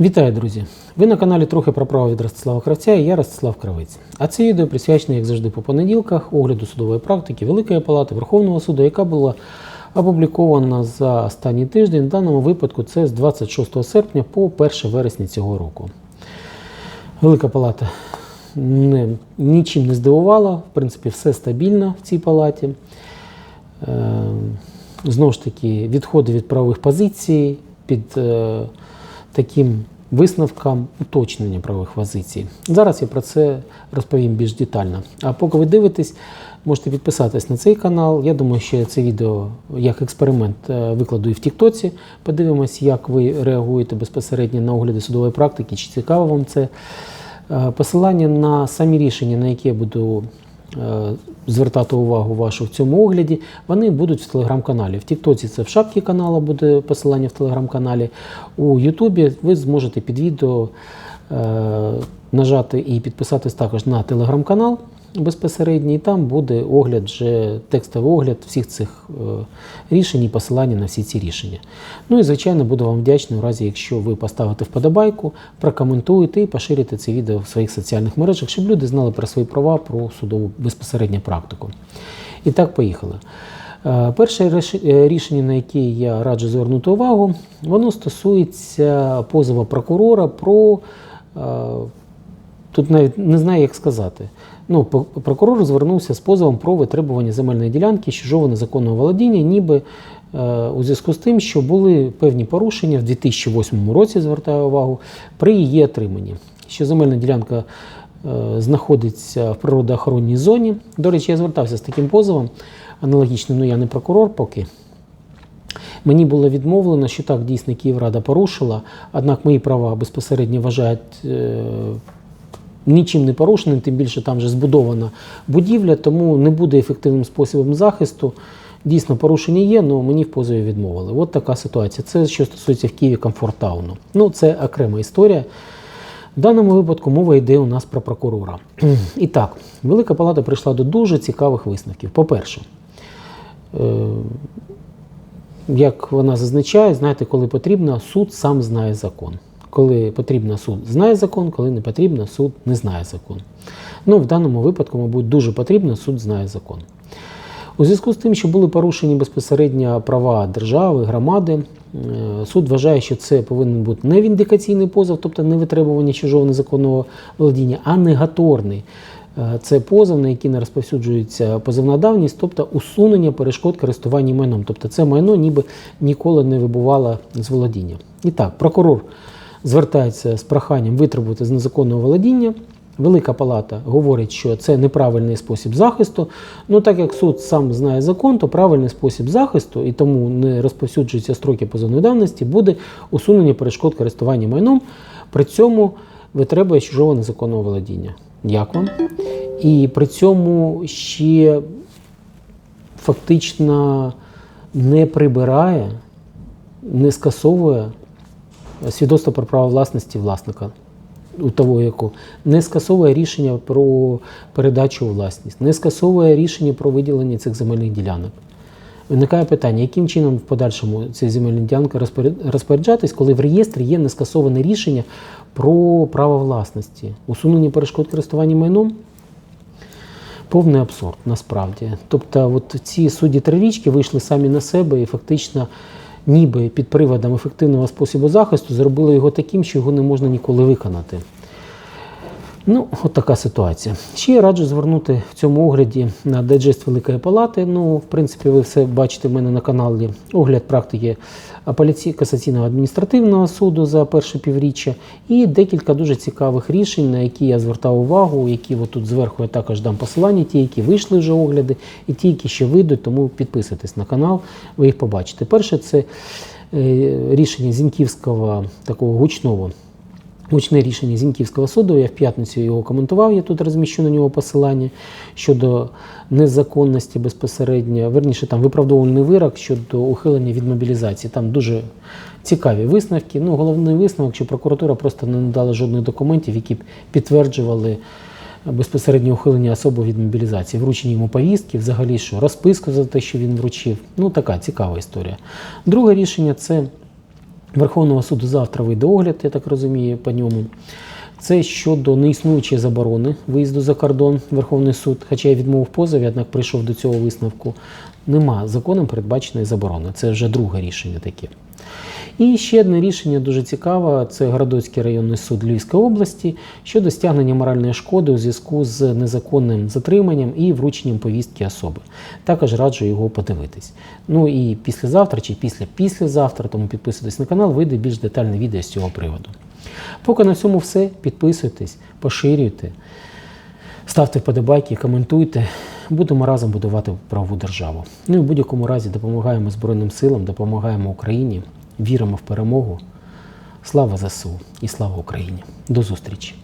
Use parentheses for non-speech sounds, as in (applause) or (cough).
Вітаю, друзі! Ви на каналі трохи про право від Ростислава Кравця і я Ростислав Кравець. А це відео присвячене, як завжди, по понеділках, огляду судової практики Великої Палати Верховного суду, яка була опублікована за останній тиждень. В даному випадку це з 26 серпня по 1 вересня цього року. Велика Палата не, нічим не здивувала, в принципі, все стабільно в цій палаті. Е, знову ж таки, відходи від правових позицій під е, таким висновкам уточнення правових позицій. Зараз я про це розповім більш детально. А поки ви дивитесь, можете підписатись на цей канал. Я думаю, що я це відео як експеримент е, викладу і в Тіктоці. Подивимось, як ви реагуєте безпосередньо на огляди судової практики, чи цікаво вам це. Е, Посилання на самі рішення, на які я буду е, звертати увагу вашу в цьому огляді, вони будуть в телеграм-каналі. В Тіктоці це в шапці каналу буде посилання в телеграм-каналі. У Ютубі ви зможете під відео е, нажати і підписатись також на телеграм-канал безпосередньо, і там буде огляд, вже текстовий огляд всіх цих е, рішень і посилання на всі ці рішення. Ну і звичайно буду вам вдячний у разі, якщо ви поставите вподобайку, прокоментуєте і поширите це відео в своїх соціальних мережах, щоб люди знали про свої права, про судову безпосередню практику. І так, поїхали. Е, Перше е, рішення, на яке я раджу звернути увагу, воно стосується позову прокурора про тут навіть не знаю, як сказати. Ну, прокурор звернувся з позовом про витребування земельної ділянки чужого незаконного володіння, ніби е, у зв'язку з тим, що були певні порушення в 2008 році, звертаю увагу, при її отриманні. Що земельна ділянка е, знаходиться в природоохоронній зоні. До речі, я звертався з таким позовом. Аналогічним, ну я не прокурор поки. Мені було відмовлено, що так дійсно Київрада порушила, однак мої права безпосередньо вважають е, нічим не порушеним, тим більше там вже збудована будівля, тому не буде ефективним способом захисту. Дійсно, порушення є, але мені в позові відмовили. От така ситуація. Це що стосується в Києві комфорттауну. Ну, це окрема історія. В даному випадку мова йде у нас про прокурора. (clears throat) І так, Велика Палата прийшла до дуже цікавих висновків. По-перше, е, як вона зазначає, знаєте, коли потрібно, суд сам знає закон. Коли потрібно, суд знає закон, коли не потрібно, суд не знає закон. Ну, в даному випадку, мабуть, дуже потрібно, суд знає закон. У зв'язку з тим, що були порушені безпосередньо права держави, громади, е, суд вважає, що це повинен бути не віндикаційний позов, тобто не витребування чужого незаконного володіння, а негаторний. Е, Це позов, на який не розповсюджується позовна давність, тобто усунення перешкод користування майном. Тобто це майно ніби ніколи не вибувало з володіння. І так, прокурор звертається з проханням витребувати з незаконного володіння. Велика палата говорить, що це неправильний спосіб захисту. Ну так як суд сам знає закон, то правильний спосіб захисту і тому не розповсюджуються строки позовної давності, буде усунення перешкод користування майном. При цьому витребує чужого незаконного володіння. Як вам? І при цьому ще фактично не прибирає, не скасовує свідоцтво про право власності власника у того, яку не скасовує рішення про передачу у власність, не скасовує рішення про виділення цих земельних ділянок. Виникає питання, яким чином в подальшому ці земельні ділянки розпоряджатись, коли в реєстрі є нескасоване рішення про право власності, усунення перешкод користування майном. Повний абсурд насправді. Тобто, от ці судді трирічки вийшли самі на себе і фактично, ніби під приводом ефективного способу захисту, зробили його таким, що його не можна ніколи виконати. Ну, от така ситуація. Ще я раджу звернути в цьому огляді на дайджест Великої Палати. Ну, в принципі, ви все бачите в мене на каналі огляд практики касаційного адміністративного суду за перше півріччя і декілька дуже цікавих рішень, на які я звертав увагу, які от тут зверху я також дам посилання, ті, які вийшли вже огляди, і ті, які ще вийдуть, тому підписуйтесь на канал, ви їх побачите. Перше, це е, рішення Зіньківського такого гучного Гучне рішення Зіньківського суду. Я в п'ятницю його коментував. Я тут розміщу на нього посилання щодо незаконності безпосередньо, верніше там виправдовувальний вирок щодо ухилення від мобілізації. Там дуже цікаві висновки. Ну, головний висновок, що прокуратура просто не надала жодних документів, які б підтверджували безпосередньо ухилення особи від мобілізації, вручення йому повістки, взагалі що розписку за те, що він вручив. Ну така цікава історія. Друге рішення це Верховного суду завтра вийде огляд, я так розумію, по ньому. Це щодо неіснуючої заборони виїзду за кордон Верховний суд, хоча я відмовив позові, однак прийшов до цього висновку. Нема законом передбаченої заборони. Це вже друге рішення таке. І ще одне рішення дуже цікаве: це Городоцький районний суд Львівської області щодо стягнення моральної шкоди у зв'язку з незаконним затриманням і врученням повістки особи. Також раджу його подивитись. Ну і післязавтра чи після післязавтра, тому підписуйтесь на канал, вийде більш детальне відео з цього приводу. Поки на цьому все. Підписуйтесь, поширюйте, ставте вподобайки, коментуйте. Будемо разом будувати правову державу. Ну і в будь-якому разі допомагаємо Збройним силам, допомагаємо Україні, віримо в перемогу. Слава ЗСУ і слава Україні! До зустрічі!